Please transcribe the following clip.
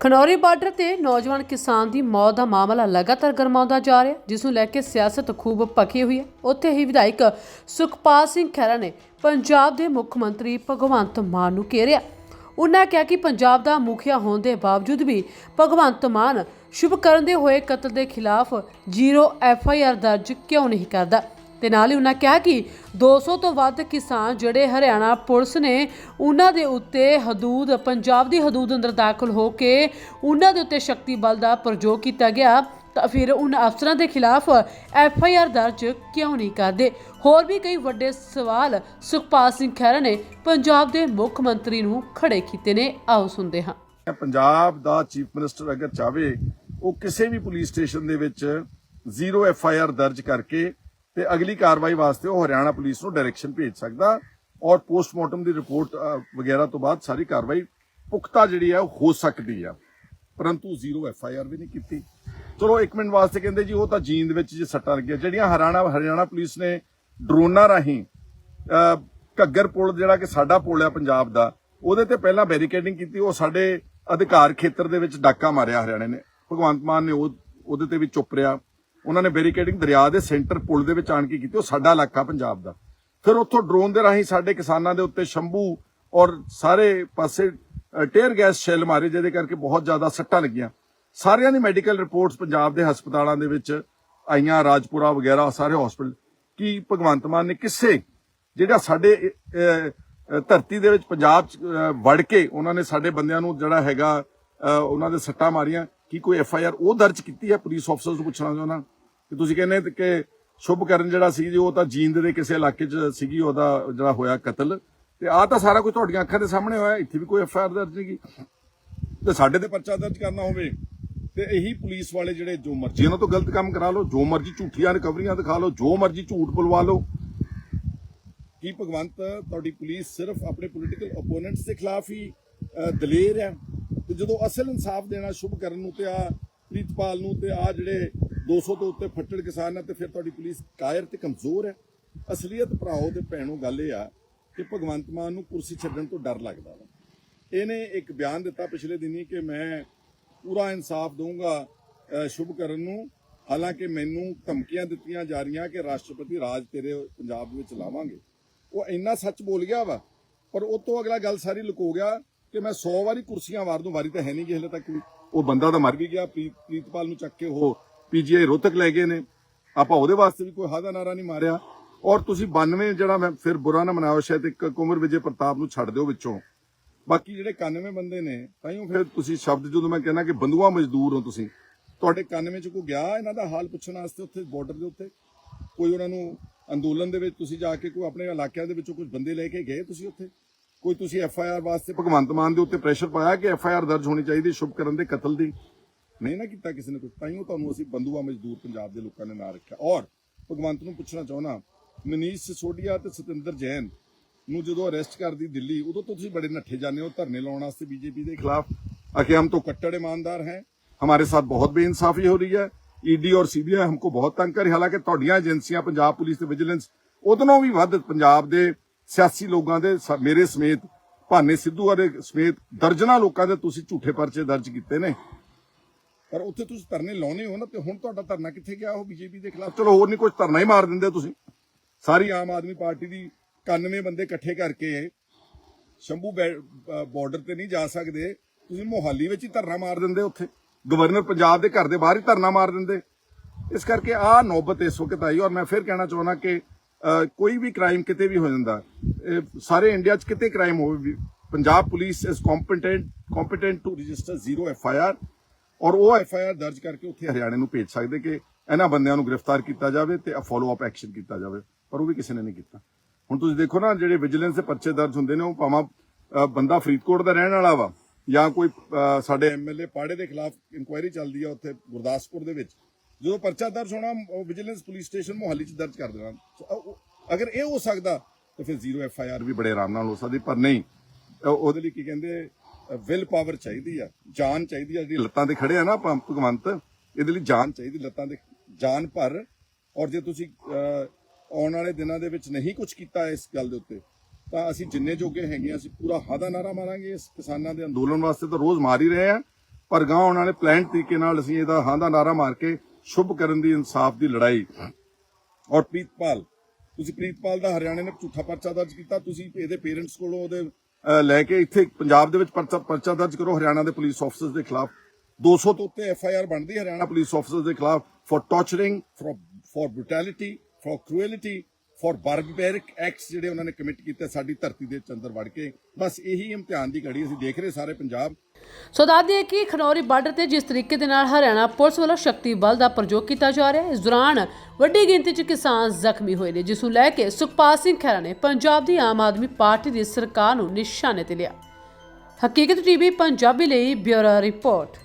Khanauri border ਤੇ ਨੌਜਵਾਨ ਕਿਸਾਨ ਦੀ ਮੌਤ ਦਾ ਮਾਮਲਾ ਲਗਾਤਾਰ ਗਰਮਾਉਂਦਾ ਜਾ ਰਿਹਾ, ਜਿਸ ਨੂੰ ਲੈ ਕੇ ਸਿਆਸਤ ਖੂਬ ਭਖੀ ਹੋਈ ਹੈ। ਉੱਥੇ ਹੀ ਵਿਧਾਇਕ ਸੁਖਪਾਲ ਸਿੰਘ ਖਹਿਰਾ ਨੇ ਪੰਜਾਬ ਦੇ ਮੁੱਖ ਮੰਤਰੀ ਭਗਵੰਤ ਮਾਨ ਨੂੰ ਘੇਰਿਆ। ਉਨ੍ਹਾਂ ਕਿਹਾ ਕਿ ਪੰਜਾਬ ਦਾ ਮੁਖੀਆ ਹੋਣ ਦੇ ਬਾਵਜੂਦ ਵੀ ਭਗਵੰਤ ਮਾਨ ਸ਼ੁਭ ਕਰਨ ਦੇ ਹੋਏ ਕਤਲ ਦੇ ਖਿਲਾਫ ਜ਼ੀਰੋ ਐਫ ਆਈ ਆਰ ਦਰਜ ਕਿਉਂ ਨਹੀਂ ਕਰਦਾ। ਤੇ ਨਾਲ ਹੀ ਉਹਨਾਂ ਕਿਹਾ ਕਿ 200 ਤੋਂ ਵੱਧ ਕਿਸਾਨ ਜਿਹੜੇ ਹਰਿਆਣਾ ਪੁਲਿਸ ਨੇ ਉਹਨਾਂ ਦੇ ਉੱਤੇ ਹਦੂਦ, ਪੰਜਾਬ ਦੀ ਹਦੂਦ ਅੰਦਰ ਦਾਖਲ ਹੋ ਕੇ ਉਹਨਾਂ ਦੇ ਉੱਤੇ ਸ਼ਕਤੀ ਬਲ ਦਾ ਪ੍ਰਯੋਗ ਕੀਤਾ ਗਿਆ। ਤਾਂ ਫਿਰ ਉਹਨਾਂ ਅਫਸਰਾਂ ਦੇ ਖਿਲਾਫ ਐਫ ਆਈ ਆਰ ਦਰਜ ਕਿਉਂ ਨਹੀਂ ਕਰਦੇ? ਹੋਰ ਵੀ ਕਈ ਵੱਡੇ ਸਵਾਲ ਸੁਖਪਾਲ ਸਿੰਘ ਖਹਿਰਾ ਨੇ ਪੰਜਾਬ ਦੇ ਮੁੱਖ ਮੰਤਰੀ ਨੂੰ ਖੜੇ ਕੀਤੇ ਨੇ। ਆਓ ਸੁਣਦੇ ਹਾਂ। ਪੰਜਾਬ ਦਾ ਚੀਫ ਮਿਨਿਸਟਰ ਅਗਰ ਚਾਵੇ ਉਹ ਕਿਸੇ ਵੀ ਪੁਲਿਸ ਸਟੇਸ਼ਨ ਦੇ ਵਿੱਚ ਜ਼ੀਰੋ ਐਫ ਆਈ ਆਰ ਦਰਜ ਕਰਕੇ ਤੇ ਅਗਲੀ ਕਾਰਵਾਈ ਵਾਸਤੇ ਉਹ ਹਰਿਆਣਾ ਪੁਲਿਸ ਨੂੰ ਡਾਇਰੈਕਸ਼ਨ ਭੇਜ ਸਕਦਾ ਔਰ ਪੋਸਟਮਾਰਟਮ ਦੀ ਰਿਪੋਰਟ ਵਗੈਰਾ ਤੋਂ ਬਾਅਦ ਸਾਰੀ ਕਾਰਵਾਈ ਪੁਖਤਾ ਜਿਹੜੀ ਹੈ ਉਹ ਹੋ ਸਕਦੀ ਆ ਪਰੰਤੂ ਜ਼ੀਰੋ ਐਫ ਆਈ ਆਰ ਵੀ ਨਹੀਂ ਕੀਤੀ। ਚਲੋ 1 ਮਿੰਟ ਵਾਸਤੇ ਕਹਿੰਦੇ ਜੀ, ਉਹ ਤਾਂ ਜੀਂਦ ਵਿੱਚ ਜੇ ਸੱਟਾਂ ਲੱਗੀਆਂ। ਜਿਹੜੀਆਂ ਹਰਿਆਣਾ ਹਰਿਆਣਾ ਪੁਲਿਸ ਨੇ ਡਰੋਨਾਂ ਰਾਹੀਂ ਘੱਗਰ ਪੁਲ ਜਿਹੜਾ ਕਿ ਸਾਡਾ ਪੁਲ ਹੈ ਪੰਜਾਬ ਦਾ, ਉਹਦੇ ਤੇ ਪਹਿਲਾਂ ਬੈਰੀਕੇਡਿੰਗ ਕੀਤੀ। ਉਹ ਸਾਡੇ ਅਧਿਕਾਰ ਖੇਤਰ ਦੇ ਵਿੱਚ ਡਾਕਾ ਮਾਰਿਆ ਹਰਿਆਣੇ ਨੇ। ਭਗਵੰਤ ਮਾਨ ਨੇ ਉਹ ਉਹਦੇ ਤੇ ਵੀ ਚੁੱਪ ਰਿਹਾ। ਉਹਨਾਂ ਨੇ ਬੈਰੀਕੇਡਿੰਗ ਦਰਿਆ ਦੇ ਸੈਂਟਰ ਪੁਲ ਦੇ ਵਿੱਚ ਆਣ ਕੇ ਕੀਤੀ ਉਹ ਸਾਡਾ ਇਲਾਕਾ ਪੰਜਾਬ ਦਾ। ਫਿਰ ਉੱਥੋਂ ਡਰੋਨ ਦੇ ਰਾਹੀਂ ਸਾਡੇ ਕਿਸਾਨਾਂ ਦੇ ਉੱਤੇ ਸ਼ੰਭੂ ਔਰ ਸਾਰੇ ਪਾਸੇ ਟੇਅਰ ਗੈਸ ਸ਼ੈਲ ਮਾਰੇ ਜਿਹਦੇ ਕਰਕੇ ਬਹੁਤ ਜ਼ਿਆਦਾ ਸੱਟਾਂ ਲੱਗੀਆਂ। ਸਾਰਿਆਂ ਦੀ ਮੈਡੀਕਲ ਰਿਪੋਰਟਸ ਪੰਜਾਬ ਦੇ ਹਸਪਤਾਲਾਂ ਦੇ ਵਿੱਚ ਆਈਆਂ ਰਾਜਪੁਰਾ ਵਗੈਰਾ ਸਾਰੇ ਹਸਪੀਟਲ ਕੀ ਭਗਵੰਤ ਮਾਨ ਨੇ ਕਿਸੇ ਜਿਹੜਾ ਸਾਡੇ ਧਰਤੀ ਦੇ ਵਿੱਚ ਪੰਜਾਬ ਚ ਵੜ ਕੇ ਉਹਨਾਂ ਨੇ ਸਾਡੇ ਬੰਦਿਆਂ ਨੂੰ ਜਿਹੜਾ ਹੈਗਾ ਅਹ, ਉਹਨਾਂ ਦੇ ਸੱਟਾਂ ਮਾਰੀਆਂ ਕੀ ਕੋਈ ਐਫ ਆਈ ਆਰ ਉਹ ਦਰਜ ਕੀਤੀ ਹੈ ਪੁਲਿਸ ਅਫਸਰਸ ਨੂੰ ਪੁੱਛਣਾ ਚਾਹੁੰਦਾ? ਕਿ ਤੁਸੀਂ ਕਹਿੰਦੇ ਕਿ ਸ਼ੁਭਕਰਨ ਜਿਹੜਾ ਸੀ ਜੀ, ਉਹ ਤਾਂ ਜੀਂਦ ਦੇ ਕਿਸੇ ਇਲਾਕੇ 'ਚ ਸੀਗੀ, ਉਹਦਾ ਜਿਹੜਾ ਹੋਇਆ ਕਤਲ। ਤੇ ਆਹ ਤਾਂ ਸਾਰਾ ਕੁਝ ਤੁਹਾਡੀਆਂ ਅੱਖਾਂ ਦੇ ਸਾਹਮਣੇ ਹੋਇਆ, ਇੱਥੇ ਵੀ ਕੋਈ ਐਫ ਆਰ ਦਰਜ ਨਹੀਂ ਤੇ ਸਾਡੇ ਤੇ ਪਰਚਾ ਦਰਜ ਕਰਨਾ ਹੋਵੇ, ਤੇ ਇਹੀ ਪੁਲਿਸ ਵਾਲੇ ਜਿਹੜੇ ਜੋ ਮਰਜ਼ੀ ਉਹਨਾਂ ਤੋਂ ਗਲਤ ਕੰਮ ਕਰਾ ਲਓ, ਜੋ ਮਰਜ਼ੀ ਝੂਠੀਆਂ ਰਿਕਵਰੀਆਂ ਦਿਖਾ ਲਓ, ਜੋ ਮਰਜ਼ੀ ਝੂਠ ਬੁਲਵਾ ਲਓ। ਕੀ ਭਗਵੰਤ, ਤੁਹਾਡੀ ਪੁਲਿਸ ਸਿਰਫ ਆਪਣੇ ਪੋਲੀਟੀਕਲ ਓਪੋਨੈਂਟਸ ਦੇ ਖਿਲਾਫ ਹੀ ਦਲੇਰ ਹੈ? ਤੇ ਜਦੋਂ ਅਸਲ ਇਨਸਾਫ ਦੇਣਾ ਸ਼ੁਭ ਕਰਨ ਨੂੰ ਤੇ ਆ ਪ੍ਰੀਤਪਾਲ ਨੂੰ ਤੇ ਆ ਜਿਹੜੇ 200 ਤੋਂ ਉੱਤੇ ਫੱਟੜ ਕਿਸਾਨ ਨੇ ਤੇ ਫਿਰ ਤੁਹਾਡੀ ਪੁਲਿਸ ਕਾਇਰ ਤੇ ਕਮਜ਼ੋਰ ਹੈ। ਅਸਲੀਅਤ ਭਰਾਓ ਤੇ ਭੈਣੋ, ਗੱਲ ਇਹ ਆ ਕਿ ਭਗਵੰਤ ਮਾਨ ਨੂੰ ਕੁਰਸੀ ਛੱਡਣ ਤੋਂ ਡਰ ਲੱਗਦਾ ਵਾ। ਇਹਨੇ ਇੱਕ ਬਿਆਨ ਦਿੱਤਾ ਪਿਛਲੇ ਦਿਨੀ ਕਿ ਮੈਂ ਪੂਰਾ ਇਨਸਾਫ ਦਊਂਗਾ ਸ਼ੁਭ ਕਰਨ ਨੂੰ। ਹਾਲਾਂਕਿ ਮੈਨੂੰ ਧਮਕੀਆਂ ਦਿੱਤੀਆਂ ਜਾ ਰਹੀਆਂ ਕਿ ਰਾਸ਼ਟਰਪਤੀ ਰਾਜ ਤੇਰੇ ਪੰਜਾਬ ਵਿੱਚ ਲਾਵਾਂਗੇ। ਉਹ ਇੰਨਾ ਸੱਚ ਬੋਲ ਗਿਆ ਵਾ, ਪਰ ਉਹ ਤੋਂ ਅਗਲਾ ਗੱਲ ਸਾਰੀ ਲੁਕੋ ਗਿਆ ਕਿ ਮੈਂ 100 ਵਾਰੀ ਕੁਰਸੀਆਂ ਵਾਰ ਦੂੰ ਵਾਰੀ ਤਾਂ ਹੈ ਨਹੀਂ ਗੀ ਹਲੇ ਤੱਕ ਉਹ ਬੰਦਾ ਤਾਂ ਮਰ ਵੀ ਗਿਆ ਪ੍ਰੀਤਪਾਲ ਨੂੰ ਚੱਕ ਕੇ ਉਹ ਪੀਜੀਆਈ ਰੋਹਤਕ ਲੈ ਗਏ ਨੇ। ਆਪਾਂ ਉਹਦੇ ਵਾਸਤੇ ਵੀ ਕੋਈ ਹਾਦਾ ਨਾਰਾ ਨਹੀਂ ਮਾਰਿਆ। ਔਰ ਤੁਸੀਂ 92 ਜਿਹੜਾ ਮੈਂ ਫਿਰ ਬੁਰਾ ਨਾ ਮਨਾਓ, ਸ਼ਾਇਦ ਇੱਕ ਕੁਮਰ ਵਿਜੇ ਪ੍ਰਤਾਪ ਨੂੰ ਛੱਡ ਦਿਓ ਵਿੱਚੋਂ। ਬਾਕੀ ਜਿਹੜੇ 91 ਬੰਦੇ ਨੇ ਤਾਈਓ ਫਿਰ ਤੁਸੀਂ ਸ਼ਬਦ ਜਦੋਂ ਮੈਂ ਕਹਿੰਦਾ ਕਿ ਬੰਦੂਆ ਮਜ਼ਦੂਰ ਹੋ ਤੁਸੀਂ, ਤੁਹਾਡੇ 91 ਚ ਕੋਈ ਗਿਆ ਇਹਨਾਂ ਦਾ ਹਾਲ ਪੁੱਛਣ ਵਾਸਤੇ ਉੱਥੇ ਬਾਰਡਰ ਦੇ ਉੱਤੇ? ਕੋਈ ਉਹਨਾਂ ਨੂੰ ਅੰਦੋਲਨ ਦੇ ਵਿੱਚ ਤੁਸੀਂ ਜਾ ਕੇ ਕੋਈ ਆਪਣੇ ਇਲਾਕਿਆਂ ਦੇ ਵਿੱਚੋਂ ਕੁਝ ਬੰਦੇ ਲੈ ਕੇ ਗਏ ਤੁਸੀਂ ਉੱਥੇ? ਕੋਈ ਤੁਸੀਂ ਐਫ ਆਈ ਆਰ ਵਾਸਤੇ ਭਗਵੰਤ ਮਾਨ ਦੇ ਉੱਤੇ ਪ੍ਰੈਸ਼ਰ ਪਾਇਆ ਕਿ ਐਫ ਆਈ ਆਰ ਦਰਜ ਹੋਣੀ ਚਾਹੀਦੀ ਸ਼ੁਭ ਕਰਨ ਦੇ ਕਤਲ ਦੀ? ਨਹੀਂ ਨਾ ਕੀਤਾ ਕਿਸੇ ਨੇ ਕੁਝ ਤਾਈਓ ਤੁਹਾਨੂੰ ਅਸੀਂ ਬੰਦੂਆ ਮਜ਼ਦੂਰ ਪੰਜਾਬ ਦੇ ਲੋਕਾਂ ਨੇ ਨਾਂ ਰੱਖਿਆ ਔਰ ਭਗਵੰਤ ਨੂੰ ਪੁੱਛਣਾ ਚਾਹੁੰਦਾ ਮਨੀਸ਼ ਸਿਸੋਡੀਆ ਤੇ ਸਤਿੰਦਰ ਜੈਨ ਨੂੰ ਜਦੋਂ ਅਰੈਸਟ ਕਰਦੀ ਦਿੱਲੀ ਉਦੋਂ ਤੋਂ ਤੁਸੀਂ ਬੜੇ ਨੱਠੇ ਜਾਂਦੇ ਹੋ ਧਰਨੇ ਲਾਉਣ ਵਾਸਤੇ ਬੀਜੇਪੀ ਦੇ ਖਿਲਾਫ आके हम तो कट्टर ईमानदार हैं हमारे साथ बहुत बेइंसाफी हो रही है ईडी और सीबीआई हमको बहुत तंग कर रही है ਹਾਲਾਂਕਿ ਤੁਹਾਡੀਆਂ ਏਜੰਸੀਆਂ ਪੰਜਾਬ ਪੁਲਿਸ ਤੇ ਵਿਜੀਲੈਂਸ ਉਦੋਂ ਵੀ ਵੱਧ ਪੰਜਾਬ ਦੇ ਸਿਆਸੀ ਲੋਕਾਂ ਦੇ ਸ- ਮੇਰੇ ਸਮੇਤ ਭਾਨੇ ਸਿੱਧੂ ਵਾਲੇ ਸਮੇਤ ਦਰਜਨਾਂ ਲੋਕਾਂ ਦੇ ਤੁਸੀਂ ਝੂਠੇ ਪਰਚੇ ਦਰਜ ਕੀਤੇ ਨੇ ਪਰ ਉੱਥੇ ਤੁਸੀਂ ਧਰਨੇ ਲਾਉਨੇ ਹੋ ਨਾ ਤੇ ਹੁਣ ਤੁਹਾਡਾ ਧਰਨਾ ਕਿੱਥੇ ਗਿਆ? ਉਹ ਬੀਜੇਪੀ ਦੇ ਖਿਲਾਫ। ਚਲੋ ਹੋਰ ਨਹੀਂ ਕੁਝ ਧਰਨਾ ਹੀ ਮਾਰ ਦਿੰਦੇ ਤੁਸੀਂ। ਸਾਰੀ ਆਮ ਆਦਮੀ ਪਾਰਟੀ ਦੀ 91 ਬੰਦੇ ਇਕੱਠੇ ਕਰਕੇ ਸ਼ੰਭੂ ਬਾਰਡਰ ਤੇ ਨਹੀਂ ਜਾ ਸਕਦੇ। ਤੁਸੀਂ ਮੋਹਾਲੀ ਵਿੱਚ ਹੀ ਧਰਨਾ ਮਾਰ ਦਿੰਦੇ ਉੱਥੇ। ਗਵਰਨਰ ਪੰਜਾਬ ਦੇ ਘਰ ਦੇ ਬਾਹਰ ਹੀ ਧਰਨਾ ਮਾਰ ਦਿੰਦੇ। ਇਸ ਕਰਕੇ ਆ ਨੌਬਤ ਇਸ ਵਕਤ ਆਈ ਔਰ ਮੈਂ ਫਿਰ ਕਹਿਣਾ ਚਾਹੁੰਦਾ ਕਿ ਕੋਈ ਵੀ ਕ੍ਰਾਈਮ ਕਿਤੇ ਵੀ ਹੋ ਜਾਂਦਾ ਸਾਰੇ ਇੰਡੀਆ 'ਚ ਕਿਤੇ ਕ੍ਰਾਈਮ ਹੋਵੇ ਪੰਜਾਬ ਪੁਲਿਸ ਇਸ competent competent to register zero F I R ਔਰ ਉਹ ਐਫ ਆਈ ਆਰ ਦਰਜ ਕਰਕੇ ਉੱਥੇ ਹਰਿਆਣੇ ਨੂੰ ਭੇਜ ਸਕਦੇ ਕਿ ਇਹਨਾਂ ਬੰਦਿਆਂ ਨੂੰ ਗ੍ਰਿਫਤਾਰ ਕੀਤਾ ਜਾਵੇ ਤੇ ਫਾਲੋ ਅਪ ਐਕਸ਼ਨ ਕੀਤਾ ਜਾਵੇ ਪਰ ਉਹ ਵੀ ਕਿਸੇ ਨੇ ਨਹੀਂ ਕੀਤਾ। ਹੁਣ ਤੁਸੀਂ ਦੇਖੋ ਨਾ ਜਿਹੜੇ ਵਿਜੀਲੈਂਸ ਦੇ ਪਰਚੇ ਦਰਜ ਹੁੰਦੇ ਨੇ ਉਹ ਭਾਵੇਂ ਬੰਦਾ ਫਰੀਦਕੋਟ ਦਾ ਰਹਿਣ ਵਾਲਾ ਵਾ ਜਾਂ ਕੋਈ ਅ, ਸਾਡੇ ਐਮਐਲਏ ਪਾੜੇ ਦੇ ਖਿਲਾਫ ਇਨਕੁਆਇਰੀ ਚੱਲਦੀ ਆ ਉੱਥੇ ਗੁਰਦਾਸਪੁਰ ਦੇ ਵਿੱਚ। ਜਦੋਂ ਪਰਚਾ ਦਰਜ ਹੋਣਾ ਉਹ ਵਿਜੀਲੈਂਸ ਪੁਲਿਸ ਸਟੇਸ਼ਨ ਮੋਹਾਲੀ 'ਚ ਦਰਜ ਕਰ ਦੇਣਾ। ਅਗਰ ਇਹ ਹੋ ਸਕਦਾ ਤਾਂ ਫਿਰ ਜ਼ੀਰੋ ਐਫ ਆਈ ਆਰ ਵੀ ਬੜੇ ਆਰਾਮ ਨਾਲ ਹੋ ਸਕਦੀ ਪਰ ਨਹੀਂ। ਉਹਦੇ ਲਈ ਕੀ ਕਹਿੰਦੇ ਵਿਲ ਪਾਵਰ ਚਾਹੀਦੀ ਆ, ਜਾਨ ਚਾਹੀਦੀ ਆ, ਜਿਹੜੀ ਲੱਤਾਂ ਤੇ ਖੜੇ ਆ ਨਾ ਆਪਾਂ, ਭਗਵੰਤ, ਇਹਦੇ ਲਈ ਜਾਨ ਚਾਹੀਦੀ, ਲੱਤਾਂ ਤੇ, ਜਾਨ ਭਰ। ਔਰ ਜੇ ਤੁਸੀਂ ਆਉਣ ਵਾਲੇ ਦਿਨਾਂ ਦੇ ਵਿੱਚ ਨਹੀਂ ਕੁਝ ਕੀਤਾ ਇਸ ਗੱਲ ਦੇ ਉੱਤੇ, ਤਾਂ ਅਸੀਂ ਜਿੰਨੇ ਜੋਗੇ ਹੈਗੇ ਅਸੀਂ ਪੂਰਾ ਹਾਦਾ ਨਾਰਾ ਮਾਰਾਂਗੇ ਇਸ ਕਿਸਾਨਾਂ ਦੇ ਅੰਦੋਲਨ ਵਾਸਤੇ ਤਾਂ ਰੋਜ਼ ਮਾਰ ਹੀ ਰਹੇ ਆ। ਪਰ ਗਾਂ ਆਉਣ ਵਾਲੇ ਪਲਾਨ ਤਰੀਕੇ ਨਾਲ ਅਸੀਂ ਇਹਦਾ ਹਾਂ ਨਾਰਾ ਮਾਰ ਕੇ ਸ਼ੁਭ ਕਰਨ ਦੀ, ਇਨਸਾਫ ਦੀ ਲੜਾਈ। ਔਰ ਪ੍ਰੀਤਪਾਲ, ਤੁਸੀਂ ਪ੍ਰੀਤਪਾਲ ਦਾ ਹਰਿਆਣੇ ਨੇ ਝੂਠਾ ਪਰਚਾ ਦਰਜ ਕੀਤਾ, ਤੁਸੀਂ ਇਹਦੇ ਪੇਰੈਂਟਸ ਕੋਲੋਂ ਉਹਦੇ ਲੈ ਕੇ ਇੱਥੇ ਪੰਜਾਬ ਦੇ ਵਿੱਚ ਪਰਚਾ ਦਰਜ ਕਰੋ, ਹਰਿਆਣਾ ਦੇ ਪੁਲਿਸ ਆਫਸਰਸ ਦੇ ਖਿਲਾਫ। 200 ਤੋਂ ਉੱਤੇ ਐਫ ਆਈ ਆਰ ਬਣਦੀ ਹਰਿਆਣਾ ਪੁਲਿਸ ਆਫਸਰਸ ਦੇ ਖਿਲਾਫ for torturing for brutality for cruelty for barbaric acts ਜਿਹੜੇ ਉਹਨਾਂ ਨੇ ਕਮਿਟ ਕੀਤੇ ਸਾਡੀ ਧਰਤੀ ਦੇ ਚੰਦਰ ਵੜ ਕੇ। ਬਸ ਇਹੀ ਇਮਤਿਹਾਨ ਦੀ ਘੜੀ ਅਸੀਂ ਦੇਖ ਰਹੇ ਸਾਰੇ ਪੰਜਾਬ। ਸੋ ਦੱਸਦੇ ਹੈ ਕਿ ਖਨੌਰੀ ਬਾਰਡਰ ਤੇ ਜਿਸ ਤਰੀਕੇ ਦੇ ਨਾਲ ਹਰਿਆਣਾ ਪੁਲਿਸ ਵੱਲੋਂ ਸ਼ਕਤੀ ਬਲ ਦਾ ਪ੍ਰਯੋਗ ਕੀਤਾ ਜਾ ਰਿਹਾ ਹੈ, ਇਸ ਦੌਰਾਨ ਵੱਡੀ ਗਿਣਤੀ 'ਚ ਕਿਸਾਨ ਜ਼ਖਮੀ ਹੋਏ ਨੇ, ਜਿਸ ਨੂੰ ਲੈ ਕੇ ਸੁਖਪਾਲ ਸਿੰਘ ਖਹਿਰਾ ਨੇ ਪੰਜਾਬ ਦੀ ਆਮ ਆਦਮੀ ਪਾਰਟੀ ਦੀ ਸਰਕਾਰ ਨੂੰ ਨਿਸ਼ਾਨੇ ਤੇ ਲਿਆ। ਹਕੀਕਤ ਟੀਵੀ, ਪੰਜਾਬੀ ਲਈ ਬਿਊਰੋ ਰਿਪੋਰਟ।